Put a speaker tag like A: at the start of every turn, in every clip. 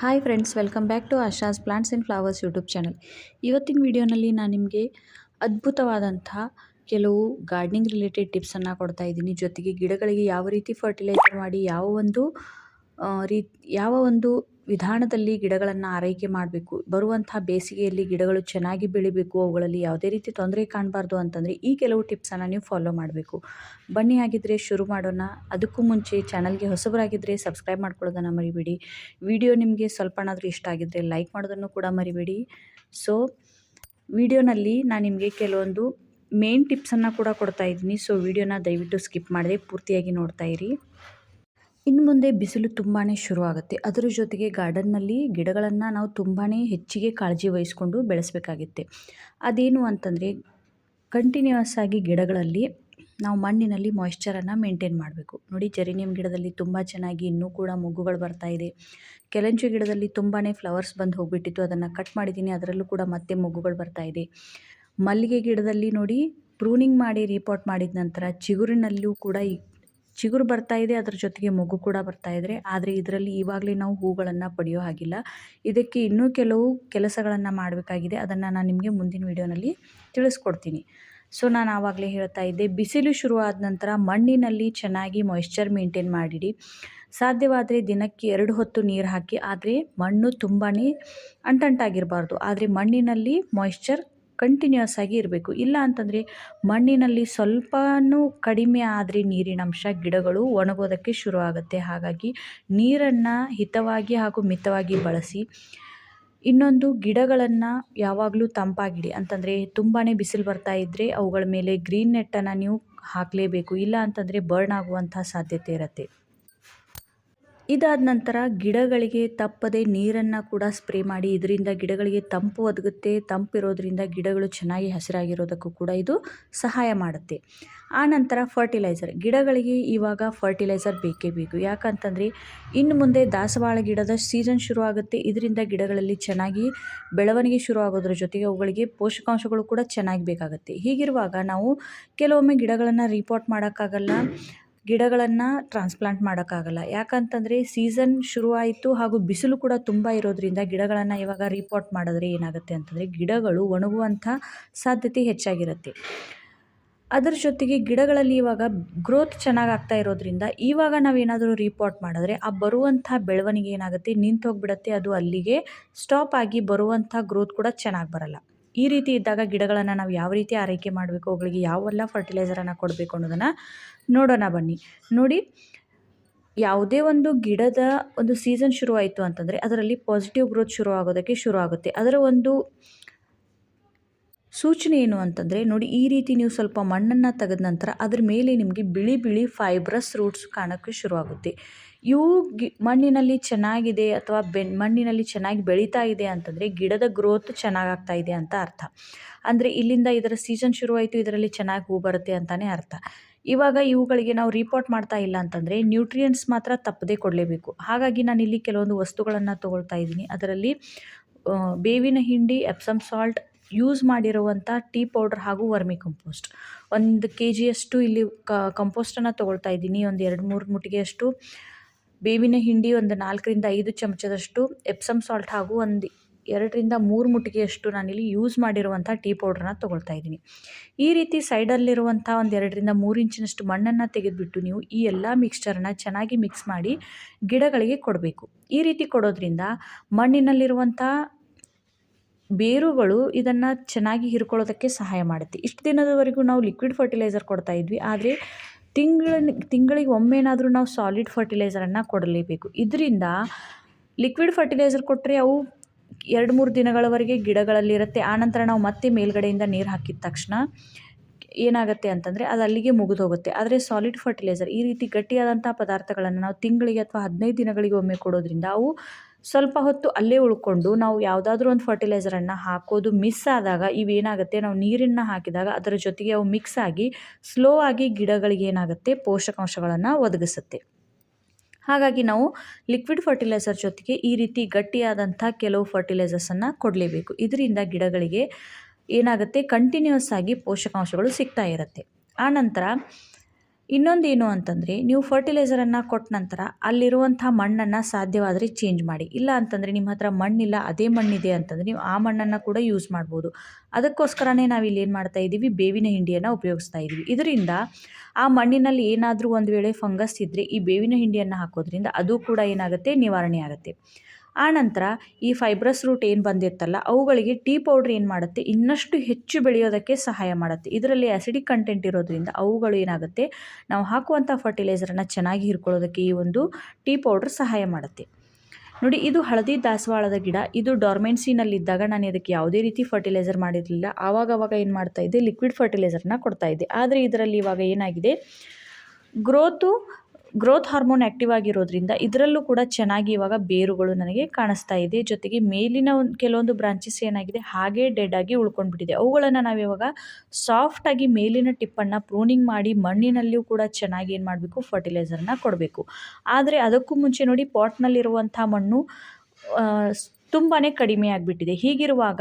A: Hi friends, welcome back to Asha's plants and flowers YouTube channel. ಇವತ್ತಿನ ವಿಡಿಯೋನಲ್ಲಿ ನಾನು ನಿಮಗೆ ಅದ್ಭುತವಾದಂಥ ಕೆಲವು ಗಾರ್ಡನಿಂಗ್ ರಿಲೇಟೆಡ್ ಟಿಪ್ಸನ್ನು ಕೊಡ್ತಾ ಇದ್ದೀನಿ. ಜೊತೆಗೆ ಗಿಡಗಳಿಗೆ ಯಾವ ರೀತಿ ಫರ್ಟಿಲೈಸರ್ ಮಾಡಿ ಯಾವ ಒಂದು ರೀ, ಯಾವ ಒಂದು ವಿಧಾನದಲ್ಲಿ ಗಿಡಗಳನ್ನು ಆರೈಕೆ ಮಾಡಬೇಕು. ಬರುವಂಥ ಬೇಸಿಗೆಯಲ್ಲಿ ಗಿಡಗಳು ಚೆನ್ನಾಗಿ ಬೆಳಿಬೇಕು. ಅವುಗಳಲ್ಲಿ ಯಾವುದೇ ರೀತಿ ತೊಂದರೆ ಕಾಣಬಾರ್ದು ಅಂತಂದರೆ ಈ ಕೆಲವು ಟಿಪ್ಸನ್ನು ನೀವು ಫಾಲೋ ಮಾಡಬೇಕು. ಬನ್ನಿ ಆಗಿದ್ದರೆ ಶುರು ಮಾಡೋಣ. ಅದಕ್ಕೂ ಮುಂಚೆ ಚಾನಲ್ಗೆ ಹೊಸಬರಾಗಿದ್ದರೆ ಸಬ್ಸ್ಕ್ರೈಬ್ ಮಾಡ್ಕೊಳ್ಳೋದನ್ನು ಮರಿಬೇಡಿ. ವಿಡಿಯೋ ನಿಮಗೆ ಸ್ವಲ್ಪನಾದರೂ ಇಷ್ಟ ಆಗಿದ್ದರೆ ಲೈಕ್ ಮಾಡೋದನ್ನು ಕೂಡ ಮರಿಬೇಡಿ. ಸೊ, ವಿಡಿಯೋನಲ್ಲಿ ನಾನು ನಿಮಗೆ ಕೆಲವೊಂದು ಮೇನ್ ಟಿಪ್ಸನ್ನು ಕೂಡ ಕೊಡ್ತಾ ಇದ್ದೀನಿ. ಸೊ, ವಿಡಿಯೋನ ದಯವಿಟ್ಟು ಸ್ಕಿಪ್ ಮಾಡದೆ ಪೂರ್ತಿಯಾಗಿ ನೋಡ್ತಾ ಇರಿ. ಇನ್ನು ಮುಂದೆ ಬಿಸಿಲು ತುಂಬಾ ಶುರುವಾಗುತ್ತೆ. ಅದರ ಜೊತೆಗೆ ಗಾರ್ಡನ್ನಲ್ಲಿ ಗಿಡಗಳನ್ನು ನಾವು ತುಂಬಾ ಹೆಚ್ಚಿಗೆ ಕಾಳಜಿ ವಹಿಸ್ಕೊಂಡು ಬೆಳೆಸಬೇಕಾಗುತ್ತೆ. ಅದೇನು ಅಂತಂದರೆ ಕಂಟಿನ್ಯೂಯಸ್ ಆಗಿ ಗಿಡಗಳಲ್ಲಿ ನಾವು ಮಣ್ಣಿನಲ್ಲಿ ಮಾಯ್ಶ್ಚರನ್ನು ಮೇಂಟೈನ್ ಮಾಡಬೇಕು. ನೋಡಿ ಜೆರೇನಿಯಂ ಗಿಡದಲ್ಲಿ ತುಂಬ ಚೆನ್ನಾಗಿ ಇನ್ನೂ ಕೂಡ ಮೊಗ್ಗುಗಳು ಬರ್ತಾ ಇದೆ. ಕೆಲಂಚು ಗಿಡದಲ್ಲಿ ತುಂಬಾ ಫ್ಲವರ್ಸ್ ಬಂದು ಹೋಗಿಬಿಟ್ಟಿತ್ತು. ಅದನ್ನು ಕಟ್ ಮಾಡಿದ್ದೀನಿ. ಅದರಲ್ಲೂ ಕೂಡ ಮತ್ತೆ ಮೊಗ್ಗುಗಳು ಬರ್ತಾ ಇದೆ. ಮಲ್ಲಿಗೆ ಗಿಡದಲ್ಲಿ ನೋಡಿ ಪ್ರೂನಿಂಗ್ ಮಾಡಿ ರೀಪಾಟ್ ಮಾಡಿದ ನಂತರ ಚಿಗುರಿನಲ್ಲೂ ಕೂಡ ಚಿಗುರು ಬರ್ತಾ ಇದೆ, ಅದರ ಜೊತೆಗೆ ಮಗು ಕೂಡ ಬರ್ತಾ ಇದ್ರೆ, ಆದರೆ ಇದರಲ್ಲಿ ಇವಾಗಲೇ ನಾವು ಹೂಗಳನ್ನು ಪಡೆಯೋ ಹಾಗಿಲ್ಲ. ಇದಕ್ಕೆ ಇನ್ನೂ ಕೆಲವು ಕೆಲಸಗಳನ್ನು ಮಾಡಬೇಕಾಗಿದೆ. ಅದನ್ನು ನಾನು ನಿಮಗೆ ಮುಂದಿನ ವಿಡಿಯೋನಲ್ಲಿ ತಿಳಿಸ್ಕೊಡ್ತೀನಿ. ಸೊ, ನಾನು ಆವಾಗಲೇ ಹೇಳ್ತಾ ಇದ್ದೆ, ಬಿಸಿಲು ಶುರುವಾದ ನಂತರ ಮಣ್ಣಿನಲ್ಲಿ ಚೆನ್ನಾಗಿ ಮಾಯಿಶ್ಚರ್ ಮೇಂಟೈನ್ ಮಾಡಿಡಿ. ಸಾಧ್ಯವಾದರೆ ದಿನಕ್ಕೆ ಎರಡು ಹೊತ್ತು ನೀರು ಹಾಕಿ, ಆದರೆ ಮಣ್ಣು ತುಂಬಾ ಅಂಟಂಟಾಗಿರಬಾರ್ದು. ಆದರೆ ಮಣ್ಣಿನಲ್ಲಿ ಮಾಯ್ಶ್ಚರ್ ಕಂಟಿನ್ಯೂಯಸ್ ಆಗಿ ಇರಬೇಕು. ಇಲ್ಲ ಅಂತಂದರೆ ಮಣ್ಣಿನಲ್ಲಿ ಸ್ವಲ್ಪನೂ ಕಡಿಮೆ ಆದರೆ ನೀರಿನಂಶ ಗಿಡಗಳು ಒಣಗೋದಕ್ಕೆ ಶುರುವಾಗುತ್ತೆ ಹಾಗಾಗಿ ನೀರನ್ನು ಹಿತವಾಗಿ ಹಾಗೂ ಮಿತವಾಗಿ ಬಳಸಿ ಇನ್ನೊಂದು ಗಿಡಗಳನ್ನು ಯಾವಾಗಲೂ ತಂಪಾಗಿಡಿ. ಅಂತಂದರೆ ತುಂಬಾ ಬಿಸಿಲು ಬರ್ತಾ ಇದ್ದರೆ ಅವುಗಳ ಮೇಲೆ ಗ್ರೀನ್ ನೆಟ್ಟನ್ನು ನೀವು ಹಾಕಲೇಬೇಕು. ಇಲ್ಲ ಅಂತಂದರೆ ಬರ್ನ್ ಆಗುವಂಥ ಸಾಧ್ಯತೆ ಇರುತ್ತೆ. ಇದಾದ ನಂತರ ಗಿಡಗಳಿಗೆ ತಪ್ಪದೆ ನೀರನ್ನು ಕೂಡ ಸ್ಪ್ರೇ ಮಾಡಿ ಇದರಿಂದ ಗಿಡಗಳಿಗೆ ತಂಪು ಒದಗುತ್ತೆ, ತಂಪಿರೋದ್ರಿಂದ ಗಿಡಗಳು ಚೆನ್ನಾಗಿ ಹಸಿರಾಗಿರೋದಕ್ಕೂ ಕೂಡ ಇದು ಸಹಾಯ ಮಾಡುತ್ತೆ. ಆ ನಂತರ ಫರ್ಟಿಲೈಸರ್ ಗಿಡಗಳಿಗೆ ಇವಾಗ ಫರ್ಟಿಲೈಸರ್ ಬೇಕೇ ಬೇಕು. ಯಾಕಂತಂದರೆ ಇನ್ನು ಮುಂದೆ ದಾಸವಾಳ ಗಿಡದ ಸೀಸನ್ ಶುರುವಾಗುತ್ತೆ. ಇದರಿಂದ ಗಿಡಗಳಲ್ಲಿ ಚೆನ್ನಾಗಿ ಬೆಳವಣಿಗೆ ಶುರುವಾಗೋದ್ರ ಜೊತೆಗೆ ಅವುಗಳಿಗೆ ಪೋಷಕಾಂಶಗಳು ಕೂಡ ಚೆನ್ನಾಗಿ ಬೇಕಾಗುತ್ತೆ. ಹೀಗಿರುವಾಗ ನಾವು ಕೆಲವೊಮ್ಮೆ ಗಿಡಗಳನ್ನು ರಿಪೋರ್ಟ್ ಮಾಡೋಕ್ಕಾಗಲ್ಲ. ಗಿಡಗಳನ್ನು ಟ್ರಾನ್ಸ್ಪ್ಲಾಂಟ್ ಮಾಡೋಕ್ಕಾಗಲ್ಲ. ಯಾಕಂತಂದರೆ ಸೀಸನ್ ಶುರುವಾಯಿತು ಹಾಗೂ ಬಿಸಿಲು ಕೂಡ ತುಂಬ ಇರೋದ್ರಿಂದ ಗಿಡಗಳನ್ನು ಇವಾಗ ರಿಪೋರ್ಟ್ ಮಾಡಿದ್ರೆ ಏನಾಗುತ್ತೆ ಅಂತಂದರೆ ಗಿಡಗಳು ಒಣಗುವಂಥ ಸಾಧ್ಯತೆ ಹೆಚ್ಚಾಗಿರುತ್ತೆ. ಅದರ ಜೊತೆಗೆ ಗಿಡಗಳಲ್ಲಿ ಇವಾಗ ಗ್ರೋತ್ ಚೆನ್ನಾಗಿ ಆಗ್ತಾ ಇರೋದ್ರಿಂದ ಇವಾಗ ನಾವೇನಾದರೂ ರೀಪಾಟ್ ಮಾಡಿದ್ರೆ ಆ ಬರುವಂಥ ಬೆಳವಣಿಗೆ ಏನಾಗುತ್ತೆ ನಿಂತು ಹೋಗಿಬಿಡತ್ತೆ ಅದು ಅಲ್ಲಿಗೆ ಸ್ಟಾಪ್ ಆಗಿ ಬರುವಂಥ ಗ್ರೋತ್ ಕೂಡ ಚೆನ್ನಾಗಿ ಬರಲ್ಲ. ಈ ರೀತಿ ಇದ್ದಾಗ ಗಿಡಗಳನ್ನು ನಾವು ಯಾವ ರೀತಿ ಆರೈಕೆ ಮಾಡಬೇಕು ಅವುಗಳಿಗೆ ಯಾವೆಲ್ಲ ಫರ್ಟಿಲೈಸರನ್ನು ಕೊಡಬೇಕು ಅನ್ನೋದನ್ನು ನೋಡೋಣ ಬನ್ನಿ. ನೋಡಿ, ಯಾವುದೇ ಒಂದು ಗಿಡದ ಒಂದು ಸೀಸನ್ ಶುರುವಾಯಿತು ಅಂತಂದರೆ, ಅದರಲ್ಲಿ ಪಾಸಿಟಿವ್ ಗ್ರೋತ್ ಶುರು ಆಗೋದಕ್ಕೆ ಶುರು ಆಗುತ್ತೆ ಅದರ ಒಂದು ಸೂಚನೆ ಏನು ಅಂತಂದರೆ, ನೋಡಿ ಈ ರೀತಿ ನೀವು ಸ್ವಲ್ಪ ಮಣ್ಣನ್ನು ತೆಗೆದ ನಂತರ ಅದ್ರ ಮೇಲೆ ನಿಮಗೆ ಬಿಳಿ ಬಿಳಿ ಫೈಬ್ರಸ್ ರೂಟ್ಸ್ ಕಾಣೋಕ್ಕೆ ಶುರುವಾಗುತ್ತೆ. ಇವು ಗಿ, ಮಣ್ಣಿನಲ್ಲಿ ಚೆನ್ನಾಗಿದೆ ಅಥವಾ ಬೆನ್, ಮಣ್ಣಿನಲ್ಲಿ ಚೆನ್ನಾಗಿ ಬೆಳೀತಾ ಇದೆ ಅಂತಂದರೆ ಗಿಡದ ಗ್ರೋತ್ ಚೆನ್ನಾಗಾಗ್ತಾ ಇದೆ ಅಂತ ಅರ್ಥ. ಅಂದರೆ ಇಲ್ಲಿಂದ ಇದರ ಸೀಸನ್ ಶುರುವಾಯಿತು, ಇದರಲ್ಲಿ ಚೆನ್ನಾಗಿ ಹೂ ಬರುತ್ತೆ ಅಂತಲೇ ಅರ್ಥ. ಇವಾಗ ಇವುಗಳಿಗೆ ನಾವು ರಿಪೋರ್ಟ್ ಮಾಡ್ತಾ ಇಲ್ಲ ಅಂತಂದರೆ ನ್ಯೂಟ್ರಿಯೆಂಟ್ಸ್ ಮಾತ್ರ ತಪ್ಪದೇ ಕೊಡಲೇಬೇಕು. ಹಾಗಾಗಿ ನಾನು ಇಲ್ಲಿ ಕೆಲವೊಂದು ವಸ್ತುಗಳನ್ನು ತೊಗೊಳ್ತಾ ಇದ್ದೀನಿ. ಅದರಲ್ಲಿ ಬೇವಿನ ಹಿಂಡಿ ಎಪ್ಸಮ್ ಸಾಲ್ಟ್ ಯೂಸ್ ಮಾಡಿರುವಂಥ ಟೀ ಪೌಡ್ರ್ ಹಾಗೂ ವರ್ಮಿ ಕಂಪೋಸ್ಟ್ ಒಂದು ಕೆ ಜಿಯಷ್ಟು ಇಲ್ಲಿ ಕಂಪೋಸ್ಟನ್ನು ತೊಗೊಳ್ತಾ ಇದ್ದೀನಿ. ಒಂದು ಎರಡು ಮೂರು ಮುಟ್ಟಿಗೆಯಷ್ಟು, ಬೇವಿನ ಹಿಂಡಿ ಒಂದು ನಾಲ್ಕರಿಂದ ಐದು ಚಮಚದಷ್ಟು ಎಪ್ಸಮ್ ಸಾಲ್ಟ್ ಹಾಗೂ ಒಂದು ಎರಡರಿಂದ ಮೂರು ಮುಟ್ಟಿಗೆಯಷ್ಟು ನಾನಿಲ್ಲಿ ಯೂಸ್ ಮಾಡಿರುವಂಥ ಟೀ ಪೌಡ್ರನ್ನ ತೊಗೊಳ್ತಾ ಇದ್ದೀನಿ. ಈ ರೀತಿ ಸೈಡಲ್ಲಿರುವಂಥ ಒಂದು ಎರಡರಿಂದ ಮೂರು ಇಂಚಿನಷ್ಟು ಮಣ್ಣನ್ನು ತೆಗೆದುಬಿಟ್ಟು ನೀವು ಈ ಎಲ್ಲ ಮಿಕ್ಸ್ಚರನ್ನ ಚೆನ್ನಾಗಿ ಮಿಕ್ಸ್ ಮಾಡಿ ಗಿಡಗಳಿಗೆ ಕೊಡಬೇಕು. ಈ ರೀತಿ ಕೊಡೋದ್ರಿಂದ ಮಣ್ಣಿನಲ್ಲಿರುವಂಥ ಬೇರುಗಳು ಇದನ್ನು ಚೆನ್ನಾಗಿ ಹಿರ್ಕೊಳ್ಳೋದಕ್ಕೆ ಸಹಾಯ ಮಾಡುತ್ತೆ. ಇಷ್ಟು ದಿನದವರೆಗೂ ನಾವು ಲಿಕ್ವಿಡ್ ಫರ್ಟಿಲೈಸರ್ ಕೊಡ್ತಾ ಇದ್ವಿ. ಆದರೆ ತಿಂಗಳ ತಿಂಗಳಿಗೆ ಒಮ್ಮೆನಾದರೂ ನಾವು ಸಾಲಿಡ್ ಫರ್ಟಿಲೈಸರನ್ನು ಕೊಡಲೇಬೇಕು. ಇದರಿಂದ ಲಿಕ್ವಿಡ್ ಫರ್ಟಿಲೈಸರ್ ಕೊಟ್ಟರೆ ಅವು ಎರಡು ಮೂರು ದಿನಗಳವರೆಗೆ ಗಿಡಗಳಲ್ಲಿರುತ್ತೆ. ಆನಂತರ ನಾವು ಮತ್ತೆ ಮೇಲ್ಗಡೆಯಿಂದ ನೀರು ಹಾಕಿದ ತಕ್ಷಣ ಏನಾಗುತ್ತೆ ಅಂತಂದರೆ ಅದು ಅಲ್ಲಿಗೆ ಮುಗಿದು ಹೋಗುತ್ತೆ ಆದರೆ ಸಾಲಿಡ್ ಫರ್ಟಿಲೈಸರ್ ಈ ರೀತಿ ಗಟ್ಟಿಯಾದಂಥ ಪದಾರ್ಥಗಳನ್ನು ನಾವು ತಿಂಗಳಿಗೆ ಅಥವಾ ಹದಿನೈದು ದಿನಗಳಿಗೆ ಒಮ್ಮೆ ಕೊಡೋದ್ರಿಂದ ಅವು ಸ್ವಲ್ಪ ಹೊತ್ತು ಅಲ್ಲೇ ಉಳ್ಕೊಂಡು ನಾವು ಯಾವುದಾದ್ರೂ ಒಂದು ಫರ್ಟಿಲೈಸರನ್ನು ಹಾಕೋದು ಮಿಸ್ ಆದಾಗ ಇವೇನಾಗುತ್ತೆ? ನಾವು ನೀರನ್ನು ಹಾಕಿದಾಗ ಅದರ ಜೊತೆಗೆ ಅವು ಮಿಕ್ಸ್ ಆಗಿ ಸ್ಲೋ ಆಗಿ ಗಿಡಗಳಿಗೆ ಏನಾಗುತ್ತೆ? ಪೋಷಕಾಂಶಗಳನ್ನು ಒದಗಿಸುತ್ತೆ. ಹಾಗಾಗಿ ನಾವು ಲಿಕ್ವಿಡ್ ಫರ್ಟಿಲೈಸರ್ ಜೊತೆಗೆ ಈ ರೀತಿ ಗಟ್ಟಿಯಾದಂಥ ಕೆಲವು ಫರ್ಟಿಲೈಸರ್ಸನ್ನು ಕೊಡಲೇಬೇಕು. ಇದರಿಂದ ಗಿಡಗಳಿಗೆ ಏನಾಗುತ್ತೆ? ಕಂಟಿನ್ಯೂಸ್ ಆಗಿ ಪೋಷಕಾಂಶಗಳು ಸಿಗ್ತಾ ಇರುತ್ತೆ. ಆನಂತರ ಇನ್ನೊಂದು ಏನು ಅಂತಂದರೆ, ನೀವು ಫರ್ಟಿಲೈಸರನ್ನು ಕೊಟ್ಟ ನಂತರ ಅಲ್ಲಿರುವಂಥ ಮಣ್ಣನ್ನು ಸಾಧ್ಯವಾದರೆ ಚೇಂಜ್ ಮಾಡಿ. ಇಲ್ಲ ಅಂತಂದರೆ ನಿಮ್ಮ ಹತ್ರ ಮಣ್ಣಿಲ್ಲ, ಅದೇ ಮಣ್ಣಿದೆ ಅಂತಂದರೆ ನೀವು ಆ ಮಣ್ಣನ್ನು ಕೂಡ ಯೂಸ್ ಮಾಡ್ಬೋದು. ಅದಕ್ಕೋಸ್ಕರನೇ ನಾವು ಇಲ್ಲಿ ಏನು ಮಾಡ್ತಾ ಇದ್ದೀವಿ ಬೇವಿನ ಹಿಂಡಿಯನ್ನು ಉಪಯೋಗಿಸ್ತಾ ಇದ್ದೀವಿ ಇದರಿಂದ ಆ ಮಣ್ಣಿನಲ್ಲಿ ಏನಾದರೂ ಒಂದು ವೇಳೆ ಫಂಗಸ್ ಇದ್ದರೆ ಈ ಬೇವಿನ ಹಿಂಡಿಯನ್ನು ಹಾಕೋದ್ರಿಂದ ಅದು ಕೂಡ ಏನಾಗುತ್ತೆ? ನಿವಾರಣೆ ಆಗುತ್ತೆ. ಆನಂತರ ಈ ಫೈಬ್ರಸ್ ರೂಟ್ ಏನು ಬಂದಿತ್ತಲ್ಲ, ಅವುಗಳಿಗೆ ಟೀ ಪೌಡ್ರ್ ಏನು ಮಾಡುತ್ತೆ, ಇನ್ನಷ್ಟು ಹೆಚ್ಚು ಬೆಳೆಯೋದಕ್ಕೆ ಸಹಾಯ ಮಾಡುತ್ತೆ. ಇದರಲ್ಲಿ ಆ್ಯಸಿಡಿಕ್ ಕಂಟೆಂಟ್ ಇರೋದ್ರಿಂದ ಅವುಗಳು ಏನಾಗುತ್ತೆ, ನಾವು ಹಾಕುವಂಥ ಫರ್ಟಿಲೈಸರನ್ನು ಚೆನ್ನಾಗಿ ಹಿರ್ಕೊಳ್ಳೋದಕ್ಕೆ ಈ ಒಂದು ಟೀ ಪೌಡ್ರ್ ಸಹಾಯ ಮಾಡುತ್ತೆ. ನೋಡಿ, ಇದು ಹಳದಿ ದಾಸವಾಳದ ಗಿಡ, ಇದು ಡಾರ್ಮೆನ್ಸಿನಲ್ಲಿದ್ದಾಗ ನಾನು ಇದಕ್ಕೆ ಯಾವುದೇ ರೀತಿ ಫರ್ಟಿಲೈಸರ್ ಮಾಡಿರಲಿಲ್ಲ. ಆವಾಗವಾಗ ಏನು ಮಾಡ್ತಾ ಇದ್ದೆ ಲಿಕ್ವಿಡ್ ಫರ್ಟಿಲೈಸರ್ನ ಕೊಡ್ತಾ ಇದ್ದೆ. ಆದರೆ ಇದರಲ್ಲಿ ಇವಾಗ ಏನಾಗಿದೆ ಗ್ರೋತು ಗ್ರೋತ್ ಹಾರ್ಮೋನ್ ಆ್ಯಕ್ಟಿವ್ ಆಗಿರೋದ್ರಿಂದ ಇದರಲ್ಲೂ ಕೂಡ ಚೆನ್ನಾಗಿ ಇವಾಗ ಬೇರುಗಳು ನನಗೆ ಕಾಣಿಸ್ತಾ ಇದೆ. ಜೊತೆಗೆ ಮೇಲಿನ ಒಂದು ಕೆಲವೊಂದು ಬ್ರಾಂಚಸ್ ಏನಾಗಿದೆ, ಹಾಗೆ ಡೆಡ್ ಆಗಿ ಉಳ್ಕೊಂಡ್ಬಿಟ್ಟಿದೆ. ಅವುಗಳನ್ನು ನಾವು ಇವಾಗ ಸಾಫ್ಟಾಗಿ ಮೇಲಿನ ಟಿಪ್ಪನ್ನು ಪ್ರೂನಿಂಗ್ ಮಾಡಿ ಮಣ್ಣಿನಲ್ಲಿಯೂ ಕೂಡ ಚೆನ್ನಾಗಿ ಏನು ಮಾಡಬೇಕು ಫರ್ಟಿಲೈಸರ್ನ ಕೊಡಬೇಕು. ಆದರೆ ಅದಕ್ಕೂ ಮುಂಚೆ ನೋಡಿ ಪಾಟ್ನಲ್ಲಿರುವಂಥ ಮಣ್ಣು ತುಂಬಾ ಕಡಿಮೆ ಆಗಿಬಿಟ್ಟಿದೆ. ಹೀಗಿರುವಾಗ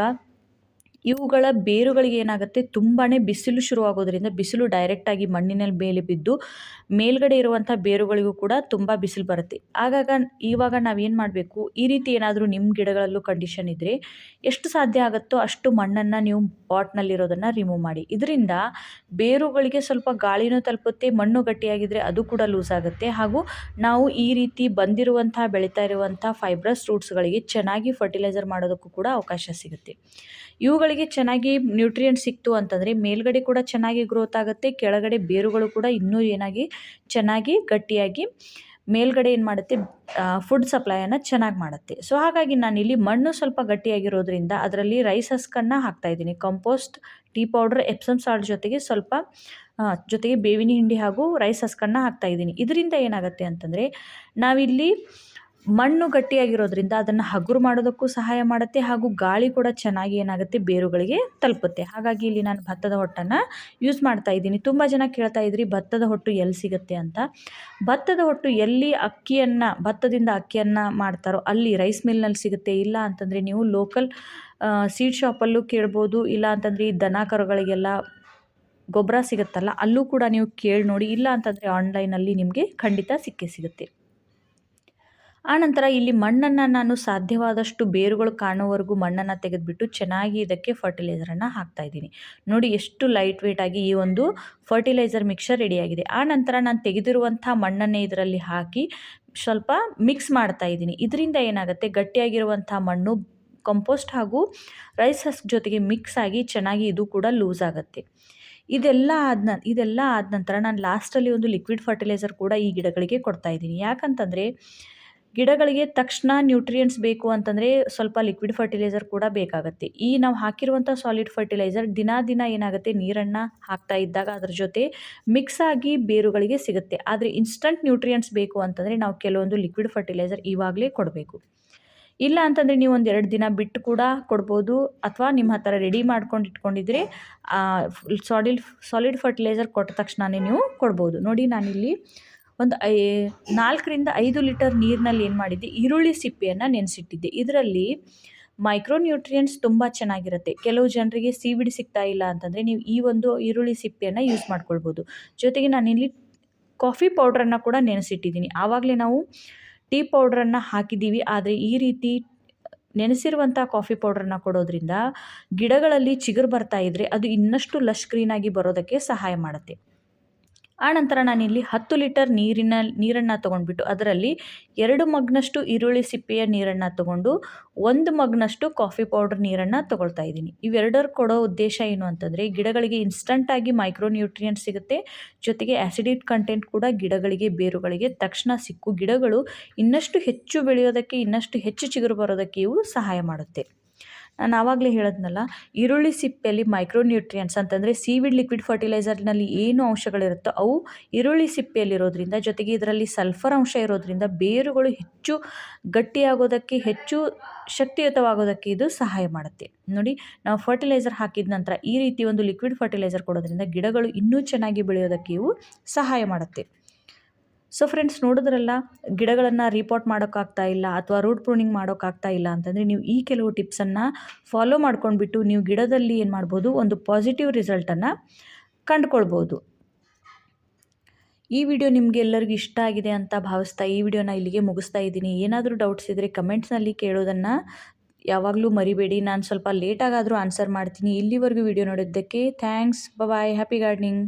A: ಇವುಗಳ ಬೇರುಗಳಿಗೆ ಏನಾಗುತ್ತೆ? ತುಂಬಾ ಬಿಸಿಲು ಶುರುವಾಗೋದ್ರಿಂದ ಬಿಸಿಲು ಡೈರೆಕ್ಟಾಗಿ ಮಣ್ಣಿನಲ್ಲಿ ಮೇಲೆ ಬಿದ್ದು ಮೇಲ್ಗಡೆ ಇರುವಂಥ ಬೇರುಗಳಿಗೂ ಕೂಡ ತುಂಬ ಬಿಸಿಲು ಬರುತ್ತೆ. ಆಗಾಗ ಇವಾಗ ನಾವೇನು ಮಾಡಬೇಕು? ಈ ರೀತಿ ಏನಾದರೂ ನಿಮ್ಮ ಗಿಡಗಳಲ್ಲೂ ಕಂಡೀಷನ್ ಇದ್ದರೆ ಎಷ್ಟು ಸಾಧ್ಯ ಆಗುತ್ತೋ ಅಷ್ಟು ಮಣ್ಣನ್ನು ನೀವು ಪಾಟ್ನಲ್ಲಿರೋದನ್ನು ರಿಮೂವ್ ಮಾಡಿ. ಇದರಿಂದ ಬೇರುಗಳಿಗೆ ಸ್ವಲ್ಪ ಗಾಳಿನೂ ತಲುಪುತ್ತೆ, ಮಣ್ಣು ಗಟ್ಟಿಯಾಗಿದ್ದರೆ ಅದು ಕೂಡ ಲೂಸ್ ಆಗುತ್ತೆ. ಹಾಗೂ ನಾವು ಈ ರೀತಿ ಬಂದಿರುವಂಥ, ಬೆಳೀತಾ ಇರುವಂಥ ಫೈಬ್ರಸ್ ರೂಟ್ಸ್ಗಳಿಗೆ ಚೆನ್ನಾಗಿ ಫರ್ಟಿಲೈಸರ್ ಮಾಡೋದಕ್ಕೂ ಕೂಡ ಅವಕಾಶ ಸಿಗುತ್ತೆ. ಇವುಗಳಿಗೆ ಚೆನ್ನಾಗಿ ನ್ಯೂಟ್ರಿಯೆಂಟ್ ಸಿಕ್ತು ಅಂತಂದರೆ ಮೇಲ್ಗಡೆ ಕೂಡ ಚೆನ್ನಾಗಿ ಗ್ರೋತ್ ಆಗುತ್ತೆ, ಕೆಳಗಡೆ ಬೇರುಗಳು ಕೂಡ ಇನ್ನೂ ಏನಾಗಿ ಚೆನ್ನಾಗಿ ಗಟ್ಟಿಯಾಗಿ ಮೇಲ್ಗಡೆ ಏನು ಮಾಡುತ್ತೆ ಫುಡ್ ಸಪ್ಲೈಯನ್ನು ಚೆನ್ನಾಗಿ ಮಾಡುತ್ತೆ. ಸೊ ಹಾಗಾಗಿ ನಾನಿಲ್ಲಿ ಮಣ್ಣು ಸ್ವಲ್ಪ ಗಟ್ಟಿಯಾಗಿರೋದ್ರಿಂದ ಅದರಲ್ಲಿ ರೈಸ್ ಹಸ್ಕನ್ನು ಹಾಕ್ತಾಯಿದ್ದೀನಿ compost tea powder Epsom salt ಜೊತೆಗೆ ಸ್ವಲ್ಪ ಜೊತೆಗೆ ಬೇವಿನ ಹಿಂಡಿ ಹಾಗೂ ರೈಸ್ ಹಸ್ಕನ್ನು ಹಾಕ್ತಾಯಿದ್ದೀನಿ ಇದರಿಂದ ಏನಾಗುತ್ತೆ ಅಂತಂದರೆ ನಾವಿಲ್ಲಿ ಮಣ್ಣು ಗಟ್ಟಿಯಾಗಿರೋದ್ರಿಂದ ಅದನ್ನು ಹಗುರು ಮಾಡೋದಕ್ಕೂ ಸಹಾಯ ಮಾಡುತ್ತೆ ಹಾಗೂ ಗಾಳಿ ಕೂಡ ಚೆನ್ನಾಗಿ ಏನಾಗುತ್ತೆ ಬೇರುಗಳಿಗೆ ತಲುಪುತ್ತೆ. ಹಾಗಾಗಿ ಇಲ್ಲಿ ನಾನು ಭತ್ತದ ಹೊಟ್ಟನ್ನು ಯೂಸ್ ಮಾಡ್ತಾ ಇದ್ದೀನಿ. ತುಂಬ ಜನ ಕೇಳ್ತಾ ಇದ್ರಿ, ಭತ್ತದ ಹೊಟ್ಟು ಎಲ್ಲಿ ಸಿಗುತ್ತೆ ಅಂತ. ಭತ್ತದ ಹೊಟ್ಟು ಎಲ್ಲಿ ಅಕ್ಕಿಯನ್ನು, ಭತ್ತದಿಂದ ಅಕ್ಕಿಯನ್ನು ಮಾಡ್ತಾರೋ ಅಲ್ಲಿ ರೈಸ್ ಮಿಲ್ನಲ್ಲಿ ಸಿಗುತ್ತೆ. ಇಲ್ಲ ಅಂತಂದರೆ ನೀವು ಲೋಕಲ್ ಸೀಡ್ ಶಾಪಲ್ಲೂ ಕೇಳ್ಬೋದು. ಇಲ್ಲ ಅಂತಂದರೆ ಈ ದನ ಕರುಗಳಿಗೆಲ್ಲ ಗೊಬ್ಬರ ಸಿಗುತ್ತಲ್ಲ, ಅಲ್ಲೂ ಕೂಡ ನೀವು ಕೇಳಿ ನೋಡಿ. ಇಲ್ಲ ಅಂತಂದರೆ ಆನ್ಲೈನಲ್ಲಿ ನಿಮಗೆ ಖಂಡಿತ ಸಿಕ್ಕೇ ಸಿಗುತ್ತೆ. ಆನಂತರ ಇಲ್ಲಿ ಮಣ್ಣನ್ನು ನಾನು ಸಾಧ್ಯವಾದಷ್ಟು ಬೇರುಗಳು ಕಾಣುವವರೆಗೂ ಮಣ್ಣನ್ನು ತೆಗೆದುಬಿಟ್ಟು ಚೆನ್ನಾಗಿ ಇದಕ್ಕೆ ಫರ್ಟಿಲೈಸರನ್ನು ಹಾಕ್ತಾಯಿದ್ದೀನಿ ನೋಡಿ ಎಷ್ಟು ಲೈಟ್ ವೆಯ್ಟಾಗಿ ಈ ಒಂದು ಫರ್ಟಿಲೈಸರ್ ಮಿಕ್ಸರ್ ರೆಡಿಯಾಗಿದೆ ಆ ನಂತರ ನಾನು ತೆಗೆದಿರುವಂಥ ಮಣ್ಣನ್ನೇ ಇದರಲ್ಲಿ ಹಾಕಿ ಸ್ವಲ್ಪ ಮಿಕ್ಸ್ ಮಾಡ್ತಾ ಇದ್ದೀನಿ. ಇದರಿಂದ ಏನಾಗುತ್ತೆ? ಗಟ್ಟಿಯಾಗಿರುವಂಥ ಮಣ್ಣು ಕಂಪೋಸ್ಟ್ ಹಾಗೂ ರೈಸ್ ಹಸ್ಕ್ ಜೊತೆಗೆ ಮಿಕ್ಸ್ ಆಗಿ ಚೆನ್ನಾಗಿ ಇದು ಕೂಡ ಲೂಸ್ ಆಗುತ್ತೆ. ಇದೆಲ್ಲ ಆದ ನ, ಇದೆಲ್ಲ ಆದ ನಂತರ ನಾನು ಲಾಸ್ಟಲ್ಲಿ ಒಂದು ಲಿಕ್ವಿಡ್ ಫರ್ಟಿಲೈಸರ್ ಕೂಡ ಈ ಗಿಡಗಳಿಗೆ ಕೊಡ್ತಾ ಇದ್ದೀನಿ. ಯಾಕಂತಂದರೆ ಗಿಡಗಳಿಗೆ ತಕ್ಷಣ ನ್ಯೂಟ್ರಿಯೆಂಟ್ಸ್ ಬೇಕು ಅಂತಂದರೆ ಸ್ವಲ್ಪ ಲಿಕ್ವಿಡ್ ಫರ್ಟಿಲೈಸರ್ ಕೂಡ ಬೇಕಾಗುತ್ತೆ. ಈ ನಾವು ಹಾಕಿರುವಂಥ ಸಾಲಿಡ್ ಫರ್ಟಿಲೈಸರ್ ದಿನ ದಿನ ಏನಾಗುತ್ತೆ? ನೀರನ್ನು ಹಾಕ್ತಾ ಇದ್ದಾಗ ಅದರ ಜೊತೆ ಮಿಕ್ಸ್ ಆಗಿ ಬೇರುಗಳಿಗೆ ಸಿಗುತ್ತೆ. ಆದರೆ ಇನ್ಸ್ಟಂಟ್ ನ್ಯೂಟ್ರಿಯೆಂಟ್ಸ್ ಬೇಕು ಅಂತಂದರೆ ನಾವು ಕೆಲವೊಂದು ಲಿಕ್ವಿಡ್ ಫರ್ಟಿಲೈಸರ್ ಇವಾಗಲೇ ಕೊಡಬೇಕು. ಇಲ್ಲ ಅಂತಂದರೆ ನೀವು ಒಂದು ಎರಡು ದಿನ ಬಿಟ್ಟು ಕೂಡ ಕೊಡ್ಬೋದು. ಅಥವಾ ನಿಮ್ಮ ಹತ್ತಿರ ರೆಡಿ ಮಾಡ್ಕೊಂಡು ಇಟ್ಕೊಂಡಿದ್ರೆ ಸಾಲಿಡ್ ಸಾಲಿಡ್ ಫರ್ಟಿಲೈಸರ್ ಕೊಟ್ಟ ತಕ್ಷಣವೇ ನೀವು ಕೊಡ್ಬೋದು. ನೋಡಿ ನಾನಿಲ್ಲಿ ಒಂದು ಐ, ನಾಲ್ಕರಿಂದ ಐದು ಲೀಟರ್ ನೀರಿನಲ್ಲಿ ಏನು ಮಾಡಿದ್ದೆ? ಈರುಳ್ಳಿ ಸಿಪ್ಪೆಯನ್ನು ನೆನೆಸಿಟ್ಟಿದ್ದೆ. ಇದರಲ್ಲಿ ಮೈಕ್ರೋ ನ್ಯೂಟ್ರಿಯೆಂಟ್ಸ್ ತುಂಬ ಚೆನ್ನಾಗಿರುತ್ತೆ. ಕೆಲವು ಜನರಿಗೆ ಸೀವಿಡಿ ಸಿಗ್ತಾ ಇಲ್ಲ ಅಂತಂದರೆ ನೀವು ಈ ಒಂದು ಈರುಳ್ಳಿ ಸಿಪ್ಪೆಯನ್ನು ಯೂಸ್ ಮಾಡ್ಕೊಳ್ಬೋದು. ಜೊತೆಗೆ ನಾನಿಲ್ಲಿ ಕಾಫಿ ಪೌಡ್ರನ್ನು ಕೂಡ ನೆನೆಸಿಟ್ಟಿದ್ದೀನಿ. ಆವಾಗಲೇ ನಾವು ಟೀ ಪೌಡ್ರನ್ನು ಹಾಕಿದ್ದೀವಿ. ಆದರೆ ಈ ರೀತಿ ನೆನೆಸಿರುವಂಥ ಕಾಫಿ ಪೌಡ್ರನ್ನ ಕೊಡೋದ್ರಿಂದ ಗಿಡಗಳಲ್ಲಿ ಚಿಗುರು ಬರ್ತಾ ಇದ್ದರೆ ಅದು ಇನ್ನಷ್ಟು ಲಶ್ ಗ್ರೀನಾಗಿ ಬರೋದಕ್ಕೆ ಸಹಾಯ ಮಾಡುತ್ತೆ. ಆನಂತರ ನಾನಿಲ್ಲಿ ಹತ್ತು ಲೀಟರ್ ನೀರಿನ, ನೀರನ್ನು ತೊಗೊಂಡ್ಬಿಟ್ಟು ಅದರಲ್ಲಿ ಎರಡು ಮಗ್ನಷ್ಟು ಈರುಳ್ಳಿ ಸಿಪ್ಪೆಯ ನೀರನ್ನು ತೊಗೊಂಡು ಒಂದು ಮಗ್ನಷ್ಟು ಕಾಫಿ ಪೌಡರ್ ನೀರನ್ನು ತೊಗೊಳ್ತಾ ಇದ್ದೀನಿ. ಇವೆರಡರ ಕೊಡೋ ಉದ್ದೇಶ ಏನು ಅಂತಂದರೆ ಗಿಡಗಳಿಗೆ ಇನ್ಸ್ಟಂಟಾಗಿ ಮೈಕ್ರೋ ನ್ಯೂಟ್ರಿಯೆಂಟ್ ಸಿಗುತ್ತೆ. ಜೊತೆಗೆ ಆ್ಯಸಿಡಿಟ್ ಕಂಟೆಂಟ್ ಕೂಡ ಗಿಡಗಳಿಗೆ, ಬೇರುಗಳಿಗೆ, ತಕ್ಷಣ ಸಿಕ್ಕು ಗಿಡಗಳು ಇನ್ನಷ್ಟು ಹೆಚ್ಚು ಬೆಳೆಯೋದಕ್ಕೆ, ಇನ್ನಷ್ಟು ಹೆಚ್ಚು ಚಿಗುರು ಬರೋದಕ್ಕೆ ಇವು ಸಹಾಯ ಮಾಡುತ್ತೆ. ನಾನು ಆವಾಗಲೇ ಹೇಳಿದ್ನಲ್ಲ, ಈರುಳ್ಳಿ ಸಿಪ್ಪೆಯಲ್ಲಿ ಮೈಕ್ರೋನ್ಯೂಟ್ರಿಯೆಂಟ್ಸ್ ಅಂತಂದರೆ ಸೀವಿಡ್ ಲಿಕ್ವಿಡ್ ಫರ್ಟಿಲೈಸರ್ನಲ್ಲಿ ಏನು ಅಂಶಗಳಿರುತ್ತೋ ಅವು ಈರುಳ್ಳಿ ಸಿಪ್ಪೆಯಲ್ಲಿರೋದ್ರಿಂದ ಜೊತೆಗೆ ಇದರಲ್ಲಿ ಸಲ್ಫರ್ ಅಂಶ ಇರೋದ್ರಿಂದ ಬೇರುಗಳು ಹೆಚ್ಚು ಗಟ್ಟಿಯಾಗೋದಕ್ಕೆ, ಹೆಚ್ಚು ಶಕ್ತಿಯುತವಾಗೋದಕ್ಕೆ ಇದು ಸಹಾಯ ಮಾಡುತ್ತೆ. ನೋಡಿ, ನಾವು ಫರ್ಟಿಲೈಸರ್ ಹಾಕಿದ ನಂತರ ಈ ರೀತಿ ಒಂದು ಲಿಕ್ವಿಡ್ ಫರ್ಟಿಲೈಸರ್ ಕೊಡೋದ್ರಿಂದ ಗಿಡಗಳು ಇನ್ನೂ ಚೆನ್ನಾಗಿ ಬೆಳೆಯೋದಕ್ಕೆ ಇವು ಸಹಾಯ ಮಾಡುತ್ತೆ. ಸೊ ಫ್ರೆಂಡ್ಸ್ ನೋಡಿದ್ರಲ್ಲ, ಗಿಡಗಳನ್ನು ರೀಪಾಟ್ ಮಾಡೋಕ್ಕಾಗ್ತಾ ಇಲ್ಲ ಅಥವಾ ರೂಟ್ ಪ್ರೂನಿಂಗ್ ಮಾಡೋಕ್ಕಾಗ್ತಾ ಇಲ್ಲ ಅಂತಂದರೆ ನೀವು ಈ ಕೆಲವು ಟಿಪ್ಸನ್ನು ಫಾಲೋ ಮಾಡ್ಕೊಂಡ್ಬಿಟ್ಟು ನೀವು ಗಿಡದಲ್ಲಿ ಏನು ಮಾಡ್ಬೋದು, ಒಂದು ಪಾಸಿಟಿವ್ ರಿಸಲ್ಟನ್ನು ಕಂಡುಕೊಳ್ಬೋದು. ಈ ವಿಡಿಯೋ ನಿಮಗೆ ಎಲ್ಲರಿಗೂ ಇಷ್ಟ ಆಗಿದೆ ಅಂತ ಭಾವಿಸ್ತಾ ಈ ವಿಡಿಯೋನ ಇಲ್ಲಿಗೆ ಮುಗಿಸ್ತಾ ಇದ್ದೀನಿ. ಏನಾದರೂ ಡೌಟ್ಸ್ ಇದ್ದರೆ ಕಮೆಂಟ್ಸ್ನಲ್ಲಿ ಕೇಳೋದನ್ನು ಯಾವಾಗಲೂ ಮರಿಬೇಡಿ. ನಾನು ಸ್ವಲ್ಪ ಲೇಟಾಗಾದರೂ ಆನ್ಸರ್ ಮಾಡ್ತೀನಿ. ಇಲ್ಲಿವರೆಗೂ ವಿಡಿಯೋ ನೋಡಿದ್ದಕ್ಕೆ ಥ್ಯಾಂಕ್ಸ್ ಬಾಯ್ ಹ್ಯಾಪಿ ಗಾರ್ಡ್ನಿಂಗ್